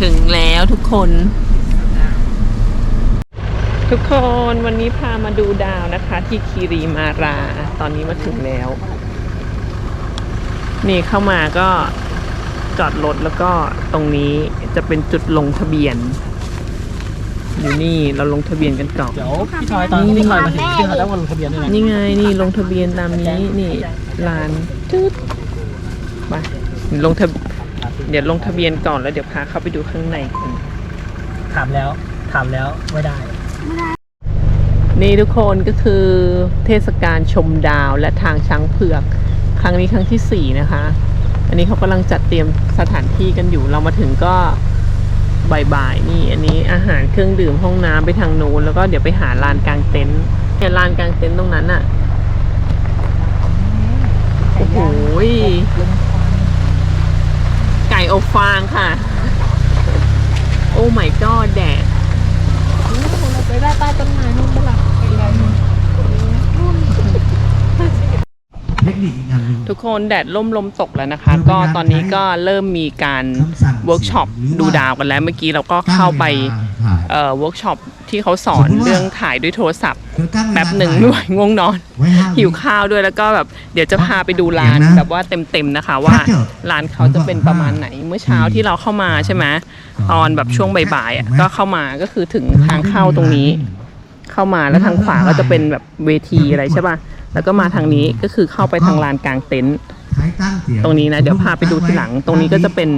ถึงแล้วทุกคน ทุกคนวันนี้พามาดูดาวนะคะ ที่คีรีมารา ตอนนี้มาถึงแล้ว นี่เข้ามาก็จอดรถแล้วก็ตรงนี้จะเป็นจุดลงทะเบียน อยู่นี่เราลงทะเบียนกันก่อน เดี๋ยวพี่ทอยตอนที่พี่ทอยมาถึงพี่ทอยต้องมาลงทะเบียนด้วยนะนี่ไงนี่ลงทะเบียนตามนี้นี่ลานจืดไปลงทะ เดี๋ยวลงทะเบียนก่อนแล้วเดี๋ยวพาเข้าไปดูข้างในกันถามแล้วถามแล้วไม่ได้ นี่ทุกคนก็คือเทศกาลชมดาวและทางช้างเผือก ครั้งนี้ครั้งที่สี่นะคะ อันนี้เขากำลังจัดเตรียมสถานที่กันอยู่ เรามาถึงก็บ่ายๆนี่ อันนี้อาหารเครื่องดื่มห้องน้ำไปทางนู้นแล้วก็เดี๋ยวไปหาลานกลางเต็นท์เนี่ยลานกลางเต็นท์ตรงนั้นอะโอ้โหไก่อบฟางค่ะ โอ้ไม่ก็แดดเราไปได้ใต้ต้นไม้นู่นปะล่อไกลๆนู่น เทคนิคอีกอย่างหนึ่งทุกคนแดดล่มลมตกแล้วนะคะคือเป็นก็การตอนนี้ก็เริ่มมีการคำสั่งเวิร์กช็อปหรือว่าดูดาวกันแล้วเมื่อกี้เราก็เข้าไปตั้งเวลาถ่ายเอ่อเวิร์กช็อปที่เขาสอนสมมุติว่าเรื่องถ่ายด้วยโทรศัพท์คือตั้งเวลาแป๊บหนึ่งถ่ายด้วยง่วงนอนไว้ห้าหิวข้าวด้วยแล้วก็แบบเดี๋ยวจะพาไปดูร้านเดี๋ยวนะแบบว่าเต็มๆนะคะ ว่าถ้าเกิดร้านเขาจะเป็นประมาณไหนเมื่อเช้าที่เราเข้ามาใช่ไหมตอนแบบช่วงบ่ายๆอะก็เข้ามาก็คือถึงทางเข้าตรงนี้ เข้ามาแล้วทางขวาก็จะเป็นแบบเวทีอะไรใช่ป่ะ แล้วก็มาทางนี้ก็คือเข้าไปทางลานกลางเต็นท์ใช้ตั้งเสียงตรงนี้นะเดี๋ยวพาไปดูทีหลัง ตรงนี้ก็จะเป็น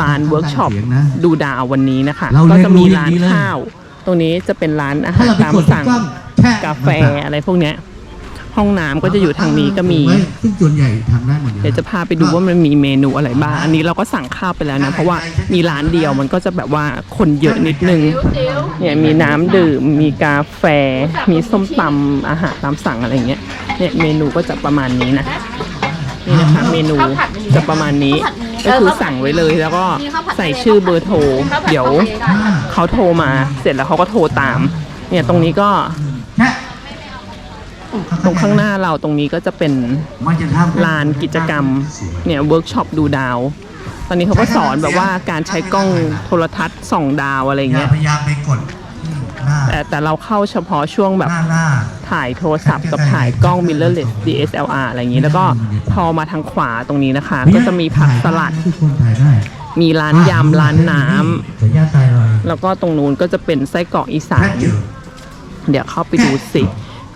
ลานเวิร์กช็อปเสียงนะดูดาววันนี้นะคะเราก็เรียนจะมีรู้ร้านอย่างนี้เลยข้าว ตรงนี้จะเป็นร้านอาหาถ้ารเราไปตามกดสั่งกล้องแค่กาแฟอะไรพวกเนี้ย ห้องน้ำก็จะอยู่ทางนี้ก็มีไว้ซึ่งส่วนใหญ่ทำได้หมดอยู่เดี๋ยวจะพาไปดูว่ามันมีเมนูอะไรบ้าง อันนี้เราก็สั่งข้าวไปแล้วนะ เพราะว่ามีร้านเดียวมันก็จะแบบว่าคนเยอะนิดนึง เนี่ยมีน้ำดื่ม มีกาแฟ มีส้มตำอาหารตามสั่งอะไรเงี้ย เนี่ยเมนูก็จะประมาณนี้นะ นี่นะคะเมนูจะประมาณนี้ ก็คือสั่งไว้เลยแล้วก็ใส่ชื่อเบอร์โทร เดี๋ยวเขาโทรมา เสร็จแล้วเขาก็โทรตาม เนี่ยตรงนี้ก็แค่ ตรงข้างหน้าเราตรงนี้ก็จะเป็นมันจะทำลานกิจกรรมเนี่ยเวิร์กช็อปดูดาว ตอนนี้เขาก็สอนแบบว่าการใช้กล้องโทรทัศน์ส่องดาวอะไรอย่าเงี้ยพยายามไปกดหน้าแต่แต่เราเข้าเฉพาะช่วงแบบหน้าหน้าถ่ายโทรศัพท์กับถ่ายกล้อง mirrorless DSLR อะไรอย่างนี้ แล้วก็พอมาทางขวาตรงนี้นะคะ ก็จะมีผักสลัดทุกคนถ่ายได้มีร้านยำร้านน้ำสัญญาตายเลยแล้วก็ตรงนู้นก็จะเป็นไส้กรอกอีสาแค่นเจอเดี๋ยวเข้าไปดูสิ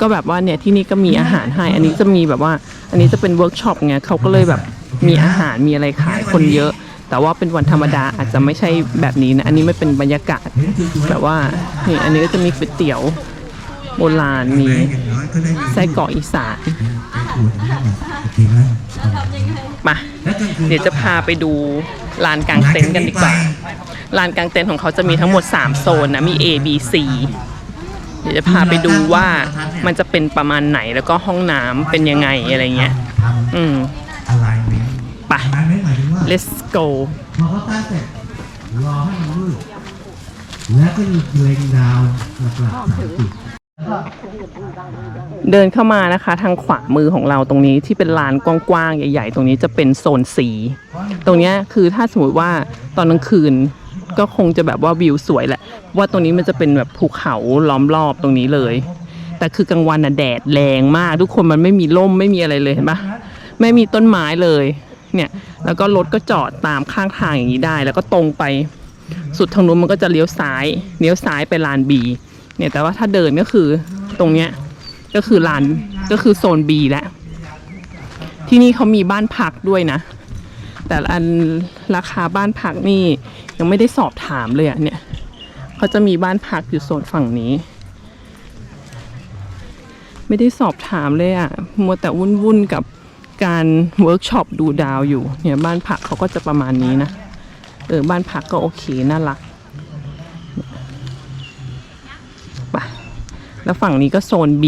ก็แบบว่าเนี่ยที่นี่ก็มีอาหารให้ อันนี้จะมีแบบว่า อันนี้จะเป็นเวิร์กช็อปไงเขาก็เลยแบบมีอาหารมีอะไรขายคนเยอะ แต่ว่าเป็นวันธรรมดาอาจจะไม่ใช่แบบนี้นะ อันนี้ไม่เป็นบรรยากาศแบบว่านี่อันนี้ก็จะมีก๋วยเตี๋ยวโบราณมีอย่างน้อยก็ไส้กรอกอีสานมาเคไหมมาแล้วกลางคืนเดี๋ยวจะพาไปดูลานกลางเต็นท์กันดีกว่าลานกลางเต็นท์ของเขาจะมีทั้งหมด 3 โซนนะมี A B C เดี๋ยวจะพาไปดูว่ามันจะเป็นประมาณไหนแล้วก็ห้องน้ำเป็นยังไงอะไรเงี้ยทอืมำอะไรเนี่ยไปอะไรไม่หมายถึงว่า let's go พอเขาตั้งเสร็จรอให้มันมืดแล้วก็หยุดเล็งดาวหลักๆสามจุดเดินเข้ามานะคะ ทางขวามือของเราตรงนี้ที่เป็นลานกว้างๆใหญ่ ๆ ตรงนี้จะเป็นโซนสี ตรงเนี้ยคือถ้าสมมติว่าตอนกลางคืน ก็คงจะแบบว่าวิวสวยแหละ ว่าตรงนี้มันจะเป็นแบบภูเขาล้อมรอบตรงนี้เลย แต่คือกลางวันน่ะแดดแรงมาก ทุกคนมันไม่มีร่มไม่มีอะไรเลยเห็นปะไม่มีต้นไม้เลย เนี่ย แล้วก็รถก็จอดตามข้างทางอย่างนี้ได้ แล้วก็ตรงไป สุดทางนู้นมันก็จะเลี้ยวซ้ายเลี้ยวซ้ายไปลานบีเนี่ยแต่ว่าถ้าเดินก็คือตรงเนี้ยก็คือลานก็คือโซน B แล้วที่นี่เขามีบ้านพักด้วยนะ แต่อันราคาบ้านพักนี่ยังไม่ได้สอบถามเลยอะเนี่ยเขาจะมีบ้านพักอยู่โซนฝั่งนี้ ไม่ได้สอบถามเลยอะมัวแต่วุ่นๆกับการเวิร์กช็อปดูดาวอยู่เนี่ยบ้านพักเขาก็จะประมาณนี้นะเออบ้านพักก็โอเคน่ารักไปแล้วฝั่งนี้ก็โซน B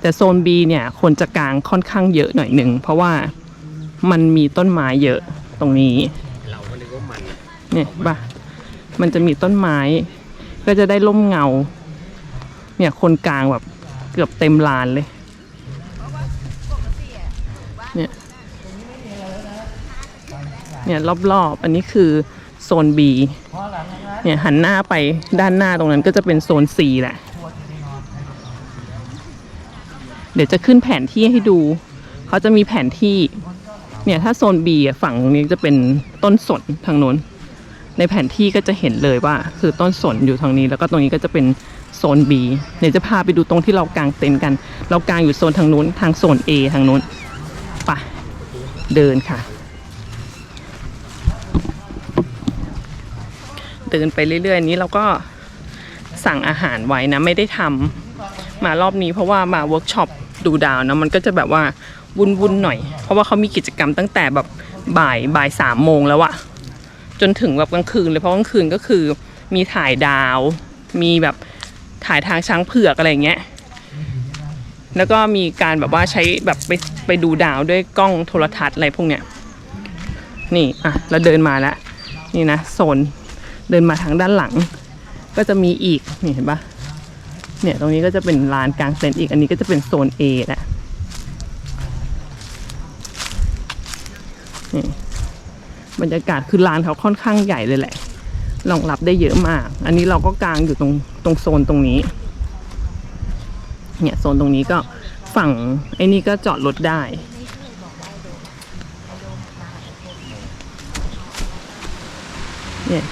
แต่โซน B เนี่ยคนจะกลางค่อนข้างเยอะหน่อยหนึ่งเพราะว่า มันมีต้นไม้เยอะตรงนี้เนี่ยป่ะมันจะมีต้นไม้ ก็จะได้ร่มเงา เนี่ยคนกลางแบบเกือบเต็มลานเลย เนี่ย เนี่ยรอบๆ อันนี้คือโซน B เนี่ยหันหน้าไปด้านหน้าตรงนั้นก็จะเป็นโซน C แหละ เดี๋ยวจะขึ้นแผนที่ให้ดู เขาจะมีแผนที่ เนี่ยถ้าโซน B ฝั่งนี้จะเป็นต้นสนทางโน้น ในแผนที่ก็จะเห็นเลยว่า คือต้นสนอยู่ทางนี้ แล้วก็ตรงนี้ก็จะเป็นโซน B เดี๋ยวจะพาไปดูตรงที่เรากางเต็นท์กัน เรากางอยู่โซนทางนู้น ทางโซน A ทางนู้นไปเดินค่ะ เดินไปเรื่อยๆนี้เราก็สั่งอาหารไว้นะ ไม่ได้ทำมารอบนี้เพราะว่ามาเวิร์กช็อปดูดาวนะมันก็จะแบบว่า วุ่นๆหน่อย เพราะว่าเขามีกิจกรรมตั้งแต่แบบบ่ายบ่ายสามโมงแล้วอะจนถึงแบบกลางคืนเลยเพราะกลางคืนก็คือ มีถ่ายดาว มีแบบถ่ายทางช้างเผือกอะไรเงี้ยแล้วก็มีการแบบว่าใช้แบบไปไปดูดาวด้วยกล้องโทรทัศน์อะไรพวกเนี้ยนี่อะเราเดินมาแล้วนี่นะโซนเดินมาทางด้านหลัง ก็จะมีอีกนี่เห็นปะเนี่ยตรงนี้ก็จะเป็นลานกลางเต็นท์อีก อันนี้ก็จะเป็นโซน A แหละ บรรยากาศคือลานเขาค่อนข้างใหญ่เลยแหละรองรับได้เยอะมาก อันนี้เราก็กางอยู่ตรงตรงโซนตรงนี้ เนี่ยโซนตรงนี้ก็ฝั่งไอ้นี่ก็จอดรถได้ เนี่ย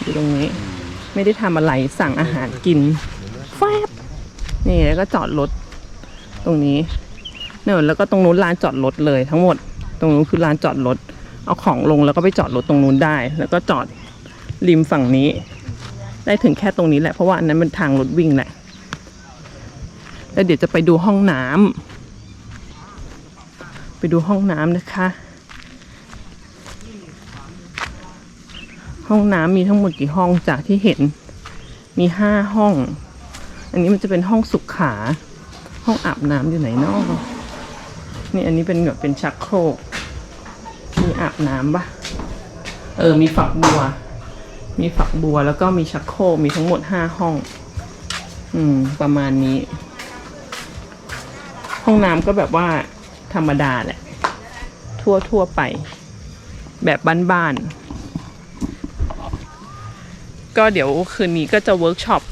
อยู่ตรงนี้ ไม่ได้ทำอะไรสั่งอาหารกินแฟบนี่แล้วก็จอดรถตรงนี้เนี่ยแล้วก็ตรงนู้นลานจอดรถเลยทั้งหมด ตรงนู้นคือลานจอดรถ เอาของลงแล้วก็ไปจอดรถตรงนู้นได้ แล้วก็จอดริมฝั่งนี้ ได้ถึงแค่ตรงนี้แหละเพราะว่าอันนั้นเป็นทางรถวิ่งแหละแล้วเดี๋ยวจะไปดูห้องน้ำไปดูห้องน้ำนะคะ ห้องน้ำมีทั้งหมดกี่ห้องจากที่เห็น มีห้าห้อง อันนี้มันจะเป็นห้องสุขขา ห้องอาบน้ำอยู่ไหนนาะนี่อันนี้เป็นแบบเป็นชักโครก มีอาบน้ำปะเออ มีฝักบัว มีฝักบัวแล้วก็มีชักโครกมีทั้งหมดห้าห้อง อืม ประมาณนี้ ห้องน้ำก็แบบว่าธรรมดาแหละ ทั่วทั่วไป แบบบ้านๆ ก็เดี๋ยวคืนนี้ก็จะเวิร์กช็อป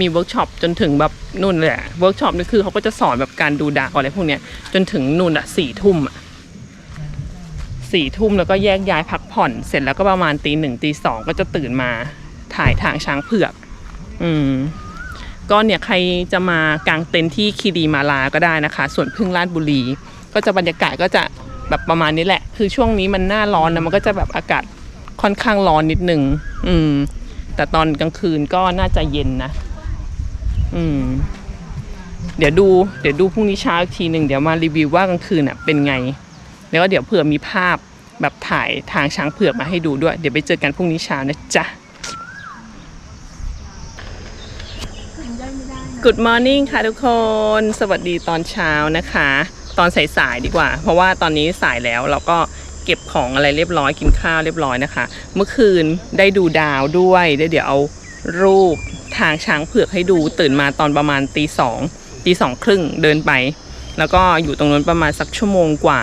มีเวิร์กช็อปจนถึงแบบนู่นเลยอะเวิร์กช็อปนี่คือเขาก็จะสอนแบบการดูดาวอะไรพวกเนี้ย จนถึงนู่นอะสี่ทุ่มอะ สี่ทุ่มแล้วก็แยกย้ายพักผ่อน เสร็จแล้วก็ประมาณตีหนึ่งตีสองก็จะตื่นมาถ่ายทางช้างเผือก อืมก็เนี่ยใครจะมากางเต็นท์ที่คีรีมาลาก็ได้นะคะ ส่วนพึ่งราชบุรี ก็จะบรรยากาศก็จะแบบประมาณนี้แหละ คือช่วงนี้มันหน้าร้อนนะมันก็จะแบบอากาศค่อนข้างร้อนนิดนึง อืม แต่ตอนกลางคืนก็น่าจะเย็นนะ อืม เดี๋ยวดู เดี๋ยวดูพรุ่งนี้เช้าอีกทีหนึ่งเดี๋ยวมารีวิวว่ากลางคืนอะเป็นไง แล้วก็เดี๋ยวเผื่อมีภาพแบบถ่ายทางช้างเผือกมาให้ดูด้วย เดี๋ยวไปเจอกันพรุ่งนี้เช้านะจ๊ะ Good morning ค่ะทุกคน สวัสดีตอนเช้านะคะ ตอนสายๆดีกว่า เพราะว่าตอนนี้สายแล้วเราก็เก็บของอะไรเรียบร้อยกินข้าวเรียบร้อยนะคะ เมื่อคืนได้ดูดาวด้วยได้เดี๋ยวเอารูปทางช้างเผือกให้ดูตื่นมาตอนประมาณตีสองตีสองครึ่งเดินไป แล้วก็อยู่ตรงนั้นประมาณสักชั่วโมงกว่า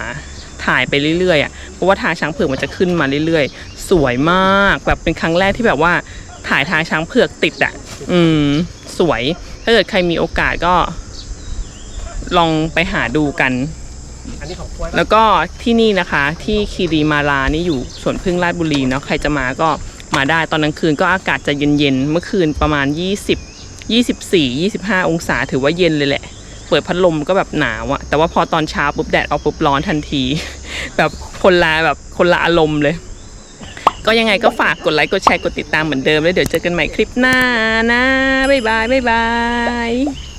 ถ่ายไปเรื่อยๆอะเพราะว่าทางช้างเผือกมันจะขึ้นมาเรื่อยๆ สวยมากแบบเป็นครั้งแรกที่แบบว่าถ่ายทางช้างเผือกติดอะ อืม สวย ถ้าเกิดใครมีโอกาสก็ ลองไปหาดูกัน อันนี้ของกล้วยแล้วก็ที่นี่นะคะ ที่คีรีมาลานี่อยู่สวนพึ่งราชบุรีเนาะใครจะมาก็มาได้ตอนกลางคืนก็อากาศจะเย็นๆเมื่อคืนประมาณ 20 24 25 องศาถือว่าเย็นเลยแหละ เปิดพัดลมก็แบบหนาวอะแต่ว่าพอตอนเช้าปุ๊บแดดออกปุ๊บร้อนทันที แบบคนละแบบคนละอารมณ์เลย ก็ยังไงก็ฝากกดไลค์กดแชร์กดติดตามเหมือนเดิมแล้วเดี๋ยวเจอกันใหม่คลิปหน้านะบ๊ายบายบ๊ายบาย